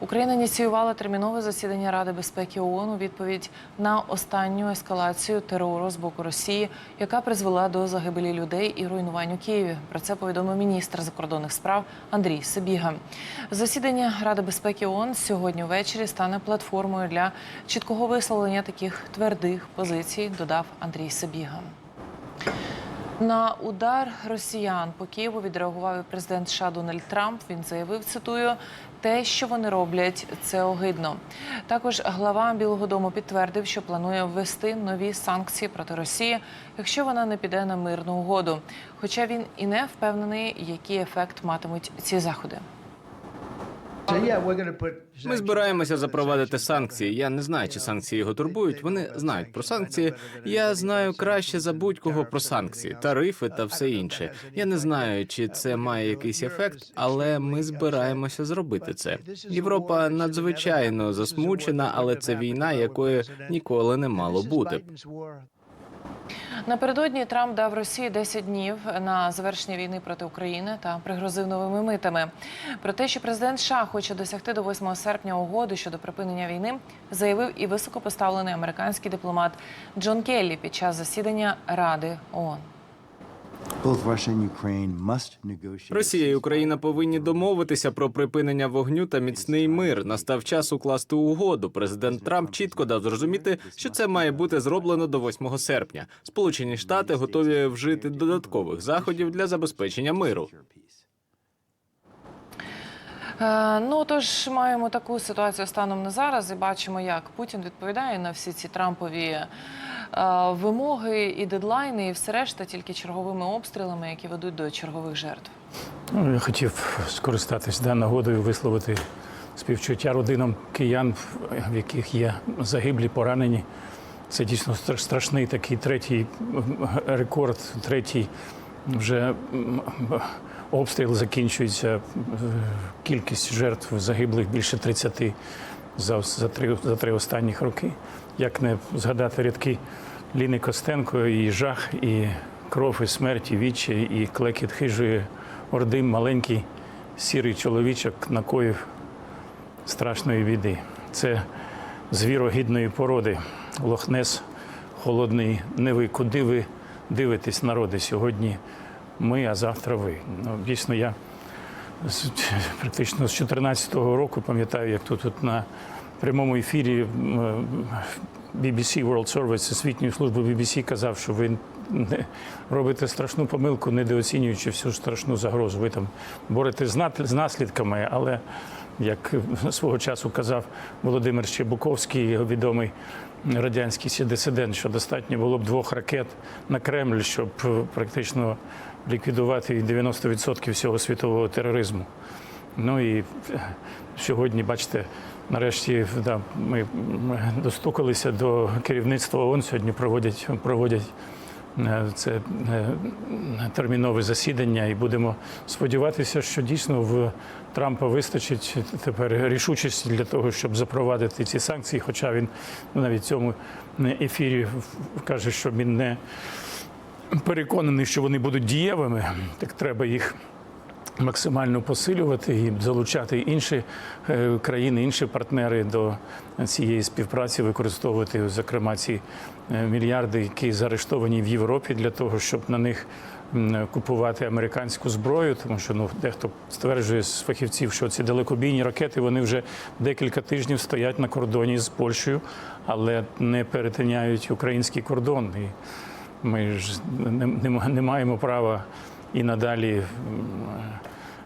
Україна ініціювала термінове засідання Ради безпеки ООН у відповідь на останню ескалацію терору з боку Росії, яка призвела до загибелі людей і руйнувань у Києві. Про це повідомив міністр закордонних справ Андрій Сибіга. Засідання Ради безпеки ООН сьогодні ввечері стане платформою для чіткого висловлення таких твердих позицій, додав Андрій Сибіга. На удар росіян по Києву відреагував і президент США Дональд Трамп. Він заявив, цитую, те, що вони роблять, це огидно. Також глава Білого Дому підтвердив, що планує ввести нові санкції проти Росії, якщо вона не піде на мирну угоду. Хоча він і не впевнений, який ефект матимуть ці заходи. Ми збираємося запровадити санкції. Я не знаю, чи санкції його турбують. Вони знають про санкції. Я знаю краще за будь-кого про санкції, тарифи та все інше. Я не знаю, чи це має якийсь ефект, але ми збираємося зробити це. Європа надзвичайно засмучена, але це війна, якої ніколи не мало бути. Напередодні Трамп дав Росії 10 днів на завершення війни проти України та пригрозив новими митами. Про те, що президент США хоче досягти до 8 серпня угоди щодо припинення війни, заявив і високопоставлений американський дипломат Джон Келлі під час засідання Ради ООН. Росія і Україна повинні домовитися про припинення вогню та міцний мир. Настав час укласти угоду. Президент Трамп чітко дав зрозуміти, що це має бути зроблено до 8 серпня. Сполучені Штати готові вжити додаткових заходів для забезпечення миру. Е, Ну тож маємо таку ситуацію станом на зараз і бачимо, як Путін відповідає на всі ці Трампові вимоги і дедлайни, і все решта тільки черговими обстрілами, які ведуть до чергових жертв. Ну, я хотів скористатись да, нагодою висловити співчуття родинам киян, в яких є загиблі, поранені. Це дійсно страшний такий третій рекорд, третій вже обстріл закінчується. Е, Кількість жертв загиблих більше 30 за, за, три, за три останніх роки. Як не згадати рядки Ліни Костенко, і жах, і кров, і смерть, і вічі, і клекіт хижої орди, маленький сірий чоловічок накоїв страшної біди. Це звірогідної породи. Лохнес холодний Неви. Куди ви дивитесь, народи? Сьогодні ми, а завтра ви. Ну, дійсно, я практично з 2014 року пам'ятаю, як тут, тут на прямому ефірі BBC World Service, освітньої служби BBC казав, що ви робите страшну помилку, недооцінюючи всю страшну загрозу. Ви там боретесь з наслідками, але як свого часу казав Володимир Щебуковський, його відомий радянський дисидент, що достатньо було б двох ракет на Кремль, щоб е, практично ліквідувати 90% всього світового тероризму. Ну і е, сьогодні, бачите, нарешті да, ми достукалися до керівництва ООН. Сьогодні проводять проводять е, це е, термінове засідання, і будемо сподіватися, що дійсно в Трампа вистачить тепер рішучості для того, щоб запровадити ці санкції. Хоча він навіть в цьому ефірі каже, що він не переконаний, що вони будуть дієвими, так треба їх максимально посилювати і залучати інші е, країни, інші партнери до цієї співпраці, використовувати зокрема ці е, мільярди, які заарештовані в Європі, для того, щоб на них купувати американську зброю, тому що ну дехто стверджує з фахівців, що ці далекобійні ракети вони вже декілька тижнів стоять на кордоні з Польщею, але не перетиняють український кордон. І ми ж не, маємо права і надалі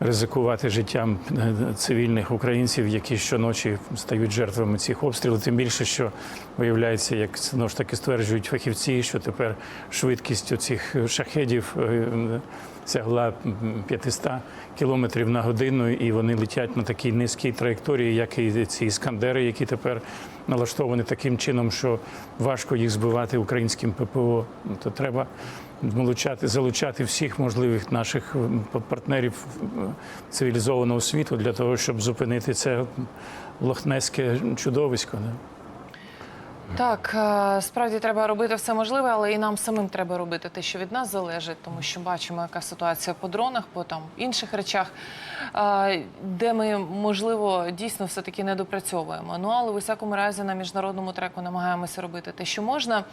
ризикувати життям е, цивільних українців, які щоночі стають жертвами цих обстрілів. Тим більше, що виявляється, як знову ж таки стверджують фахівці, що тепер швидкість цих шахедів е, сягла м, 500 кілометрів на годину, і вони летять на такій низькій траєкторії, як і ці іскандери, які тепер налаштовані таким чином, що важко їх збивати українським ППО. Ну, То треба залучати, залучати всіх можливих наших партнерів цивілізованого світу для того, щоб зупинити це лохнеське чудовисько. Так, е, справді треба робити все можливе, але і нам самим треба робити те, що від нас залежить, тому що бачимо, яка ситуація по дронах, по там інших речах. Де ми можливо дійсно все таки не допрацьовуємо. Ну але в усякому разі на міжнародному треку намагаємося робити те, що можна.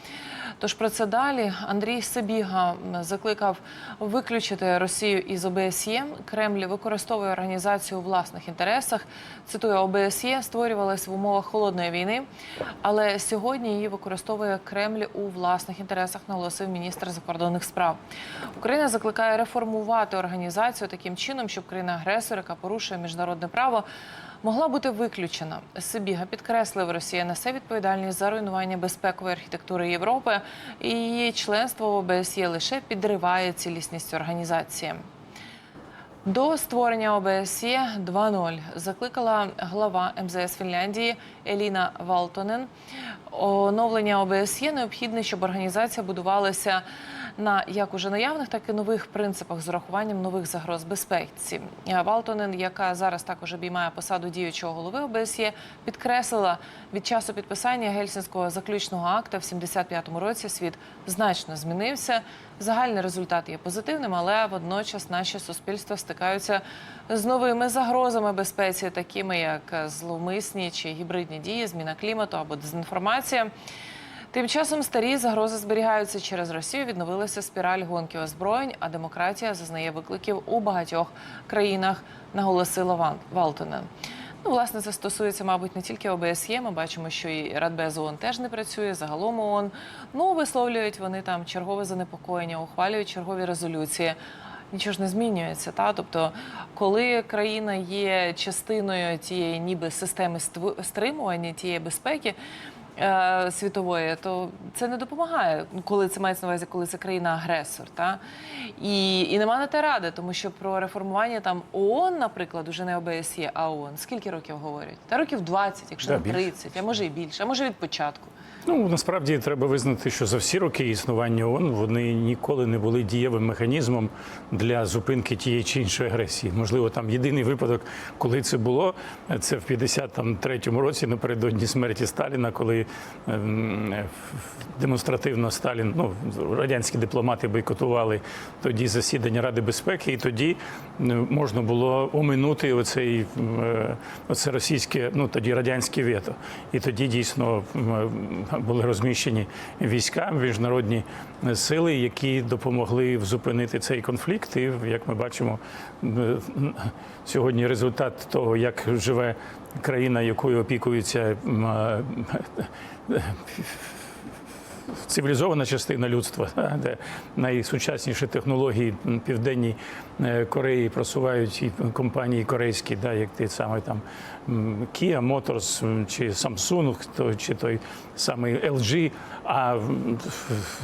Тож про це далі Андрій Сабіга закликав виключити Росію із ОБСЄ. Кремль використовує організацію у власних інтересах. Цитую, ОБСЄ створювалась в умовах холодної війни, але сьогодні її використовує Кремль у власних інтересах, наголосив міністр закордонних справ. Україна закликає реформувати організацію таким чином, щоб країна-агресор, яка порушує міжнародне право, могла бути виключена. Сибіга підкреслив, Росія несе відповідальність за руйнування безпекової архітектури Європи, і її членство в ОБСЄ лише підриває цілісність організації. До створення ОБСЄ 2.0 закликала глава МЗС Фінляндії Еліна Валтонен. Оновлення ОБСЄ необхідне, щоб організація будувалася на як уже наявних, так і нових принципах з урахуванням нових загроз безпеці. Валтонен, яка зараз також обіймає посаду діючого голови ОБСЄ, підкреслила від часу підписання гельсінського заключного акта в 75-му році світ значно змінився. Загальний результат є позитивним, але водночас наші суспільства стикаються з новими загрозами безпеці, такими як зловмисні чи гібридні дії, зміна клімату або дезінформація. Тим часом старі загрози зберігаються через Росію. Відновилася спіраль гонки озброєнь, а демократія зазнає викликів у багатьох країнах, наголосила Ван Валтонен. Ну, власне, це стосується, мабуть, не тільки ОБСЄ. Ми бачимо, що і Радбез ООН теж не працює, загалом ООН. Ну, висловлюють вони там чергове занепокоєння, ухвалюють чергові резолюції. Нічого ж не змінюється, та тобто, коли країна є частиною тієї ніби системи стримування тієї безпеки е, світової, то це не допомагає, коли це мається на увазі, коли це країна-агресор. Та? І, і нема на те ради, тому що про реформування там ООН, наприклад, уже не ОБСЄ, а ООН. Скільки років говорять? Та років 20, якщо Да, не більше. 30, а може і більше, а може від початку. Ну насправді треба визнати, що за всі роки існування ООН вони ніколи не були дієвим механізмом для зупинки тієї чи іншої агресії. Можливо, там єдиний випадок, коли це було, це в 53-му році напередодні смерті Сталіна, коли ем, демонстративно Сталін, ну радянські дипломати бойкотували тоді засідання Ради безпеки, і тоді е, можна було оминути оцей е, оце російське, ну тоді радянське вето. І тоді дійсно були розміщені війська, міжнародні сили, які допомогли зупинити цей конфлікт. І як ми бачимо, сьогодні результат того, як живе країна, якою опікується цивілізована частина людства, де найсучасніші технології Південній е, Кореї просувають і компанії корейські, да, як ті саме там Kia Motors чи Samsung, то- чи той самий LG. А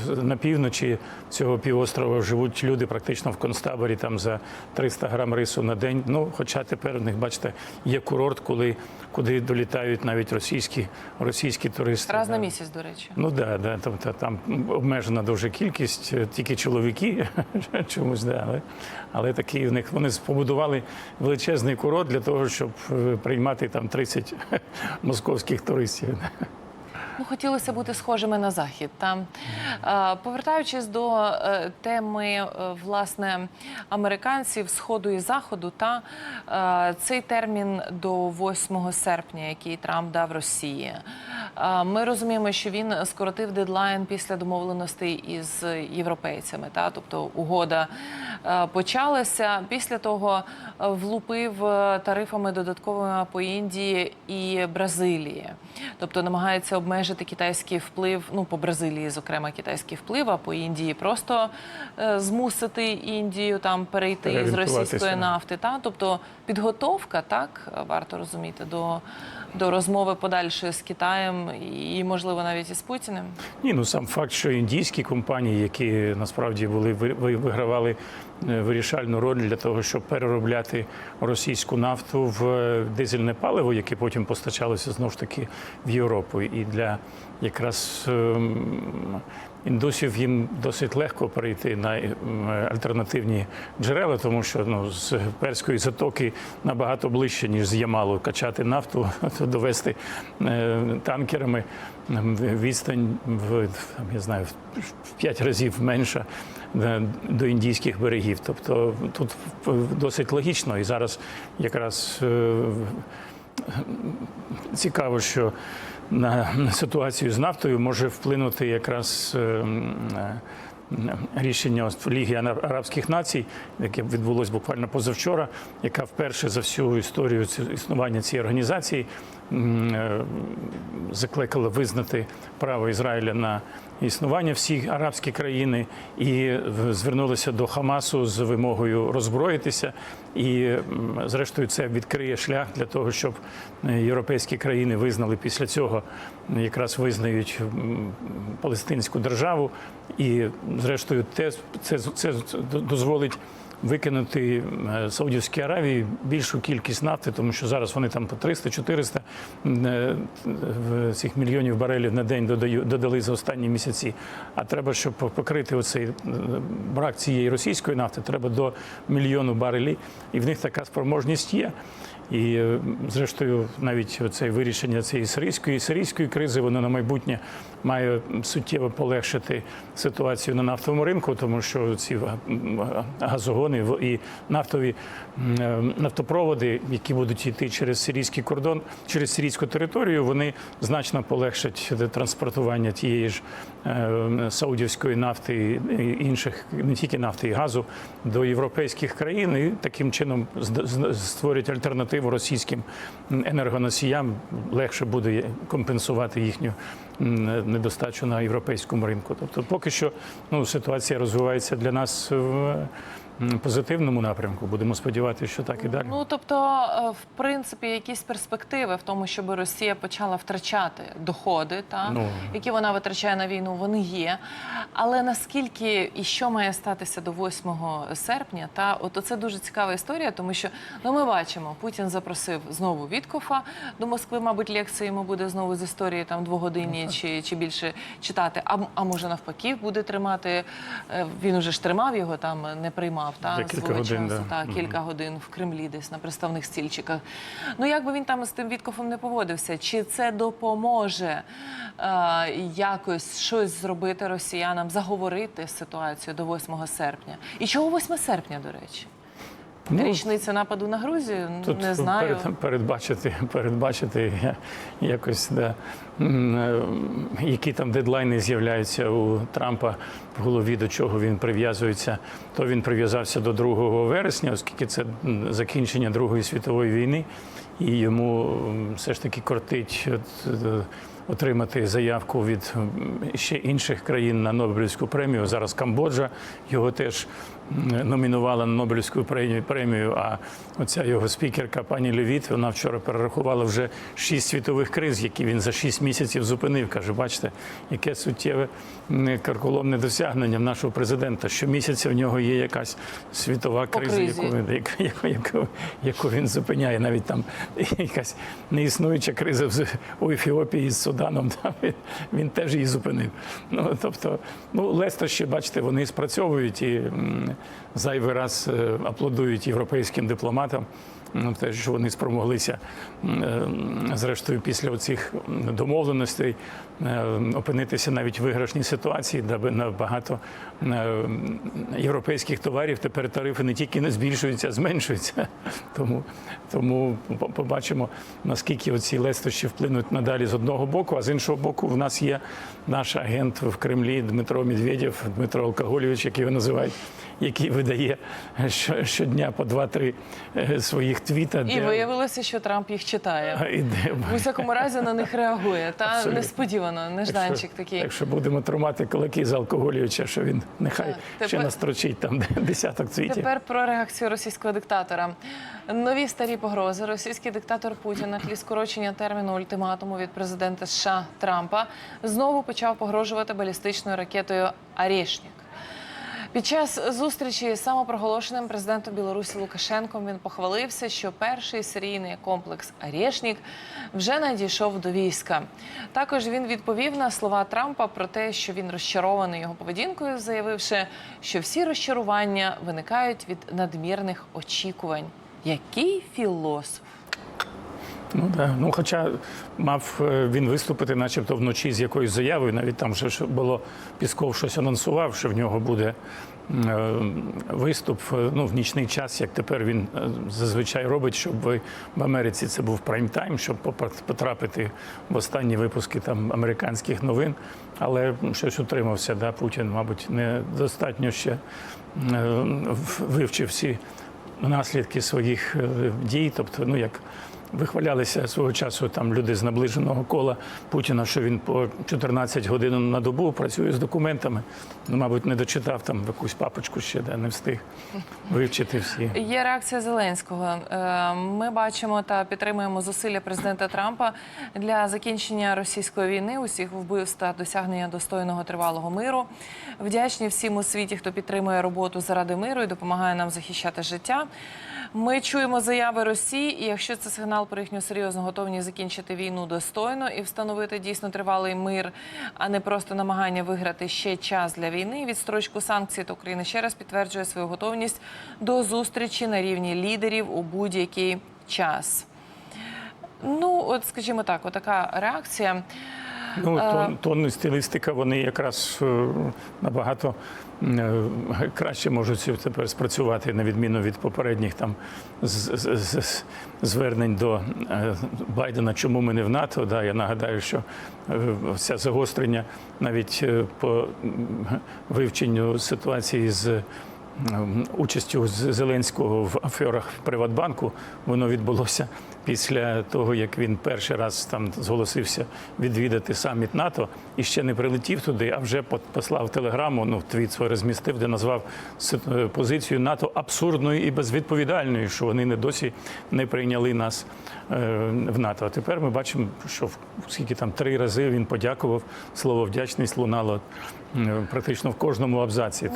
на півночі цього півострова живуть люди практично в концтаборі там за 300 грам рису на день. Ну, хоча тепер в них, бачите, є курорт, коли, куди долітають навіть російські, російські туристи. Раз на місяць, до речі. Ну да, да, тобто там обмежена дуже кількість, е, тільки чоловіки чомусь, да, але, але такі в них вони побудували величезний курорт для того, щоб е, приймати там 30 московських туристів. Ну, хотілося бути схожими на захід. Там е, повертаючись до е, теми е, власне американців сходу і заходу, та е, цей термін до 8 серпня, який Трамп дав Росії. Ми розуміємо, що він скоротив дедлайн після домовленостей із європейцями. Та тобто угода почалася. Після того влупив тарифами додатковими по Індії і Бразилії, тобто намагається обмежити китайський вплив. Ну по Бразилії, зокрема, китайський вплив, а по Індії просто е, змусити Індію там перейти з російської нафти. Та тобто підготовка, так варто розуміти до. До розмови подальшої з Китаєм і, можливо, навіть із Путіним. Ні, ну сам факт, що індійські компанії, які насправді були ви- ви- вигравали вирішальну роль для того, щоб переробляти російську нафту в е, дизельне паливо, яке потім постачалося знову ж таки в Європу. І для якраз ем, індусів їм досить легко перейти на ем, альтернативні джерела, тому що ну, з перської затоки набагато ближче, ніж з Ямалу качати нафту, довести е, танкерами відстань в я знаю в п'ять разів менша е, до індійських берегів. Тобто тут досить логічно, і зараз якраз е, цікаво, що на ситуацію з нафтою може вплинути якраз. е, е, Рішення Ліги Арабських Націй, яке відбулось буквально позавчора, яка вперше за всю історію існування цієї організації е, визнати право Ізраїля на існування всі арабські країни і звернулися до Хамасу з вимогою роззброїтися. І зрештою це відкриє шлях для того, щоб е, європейські країни визнали після цього, якраз визнають палестинську державу. І зрештою, те це, це дозволить викинути е, Саудівській Аравії більшу кількість нафти, тому що зараз вони там по 300-400 е, цих мільйонів барелів на день додали за останні місяці. А треба, щоб покрити оцей е, брак цієї російської нафти, треба до мільйону барелів, і в них така спроможність є. І зрештою, навіть це вирішення цієї сирійської сирійської кризи, воно на майбутнє має суттєво полегшити ситуацію на нафтовому ринку, тому що ці газогони і нафтові е, нафтопроводи, які будуть йти через сирійський кордон, через сирійську територію, вони значно полегшать транспортування тієї ж е, саудівської нафти і інших, не тільки нафти і газу, до європейських країн, і таким чином створять альтернативу російським енергоносіям. Легше буде компенсувати їхню недостачу на європейському ринку. Тобто, поки що ну, ситуація розвивається для нас в позитивному напрямку. Будемо сподіватися, що так і далі. Ну тобто, е, в принципі, якісь перспективи в тому, щоб Росія почала втрачати доходи, та Ну. які вона витрачає на війну, вони є. Але наскільки і що має статися до 8 серпня, та от це дуже цікава історія, тому що ну ми бачимо, Путін запросив знову Віткофа до Москви. Мабуть, лекції йому буде знову з історії там двогодинні чи, чи більше читати. А, а може навпаки буде тримати. е, Він уже ж тримав його там, не приймав та Декілька свого годин, часу. да. та кілька годин в Кремлі, десь на представних стільчиках. Ну як би він там з тим Віткофом не поводився, чи це допоможе е, якось щось зробити росіянам, заговорити ситуацію до 8 серпня? І чого 8 серпня, до речі? Ну, Річниця нападу на Грузію? Тут не знаю. перед, передбачити, передбачити якось, да, е, які там дедлайни з'являються у Трампа в голові, до чого він прив'язується. То він прив'язався до 2 вересня, оскільки це закінчення Другої світової війни, і йому все ж таки кортить от, е, отримати заявку від ще інших країн на Нобелівську премію. Зараз Камбоджа його теж номінувала на Нобелівську премію- премію. А оця його спікерка пані Левіт, вона вчора перерахувала вже шість світових криз, які він за шість місяців зупинив. Каже, бачите, яке суттєве карколомне досягнення в нашого президента. Щомісяця в нього є якась світова криза, яку, яку, яку, яку, він зупиняє. Навіть там якась неіснуюча криза у Ефіопії з Суданом. Там він, він теж її зупинив. Ну тобто, ну лестощі, бачите, вони спрацьовують і зайвий раз е, аплодують європейським дипломатам. Ну, те, що вони спромоглися, е, зрештою, після цих домовленостей е, опинитися навіть в виграшній ситуації, де на багато е, європейських товарів тепер тарифи не тільки не збільшуються, а зменшуються. Тому, тому побачимо, наскільки оці лестощі вплинуть надалі з одного боку, а з іншого боку, в нас є наш агент в Кремлі Дмитро Медведєв, Дмитро Алкоголєвич, який його називають, який видає щодня по два-три своїх твіта. І де- виявилося, що Трамп їх читає. і де- В усякому разі на них реагує. Та Абсолютно. несподівано, нежданчик такий. Так що будемо тримати кулаки за Алкоголєвича, що він нехай Так, ще тепер- настрочить там десяток цвітів. Тепер про реакцію російського диктатора. Нові старі погрози. Російський диктатор Путін на тлі скорочення терміну ультиматуму від президента США Трампа знову почав погрожувати балістичною ракетою Арєшнік. Під час зустрічі з самопроголошеним президентом Білорусі Лукашенком він похвалився, що перший серійний комплекс Арєшнік вже надійшов до війська. Також він відповів на слова Трампа про те, що він розчарований його поведінкою, заявивши, що всі розчарування виникають від надмірних очікувань. Який філософ? Ну да. Ну, хоча мав е, він виступити, начебто вночі з якоюсь заявою. Навіть там вже було Пісков щось анонсував, що в нього буде е, виступ е, ну, в нічний час, як тепер він зазвичай робить, щоб ви в Америці це був прайм-тайм, щоб потрапити в останні випуски там американських новин. Але щось утримався, да, Путін, мабуть, недостатньо ще вивчив всі наслідки своїх дій. Тобто, ну як вихвалялися свого часу там люди з наближеного кола Путіна, що він по 14 годин на добу працює з документами. Ну, мабуть, не дочитав там якусь папочку ще, де не встиг вивчити всі. Є реакція Зеленського. Е, Ми бачимо та підтримуємо зусилля президента Трампа для закінчення російської війни, усіх вбивств та досягнення достойного тривалого миру. Вдячні всім у світі, хто підтримує роботу заради миру і допомагає нам захищати життя. Ми чуємо заяви Росії, і якщо це сигнал про їхню серйозну готовність закінчити війну достойно і встановити дійсно тривалий мир, а не просто намагання виграти ще час для війни. Відстрочку санкцій, то Україна ще раз підтверджує свою готовність до зустрічі на рівні лідерів у будь-який час. Ну, от скажімо так, отака реакція. Ну, Е, тон, тон стилістика, вони якраз е, набагато е, краще можуть тепер спрацювати, на відміну від попередніх там з- з- з- звернень до Байдена, чому ми не в НАТО. Да, я нагадаю, що все загострення навіть по вивченню ситуації з. Участю Зеленського в аферах Приватбанку воно відбулося після того, як він перший раз там зголосився відвідати саміт НАТО і ще не прилетів туди, а вже по- послав телеграму. Ну, твіт свій розмістив, де назвав е, позицію НАТО абсурдною і безвідповідальною, що вони не досі не прийняли нас е, в НАТО. А тепер ми бачимо, що скільки там три рази він подякував. Слово вдячність лунало практично в кожному абзаці.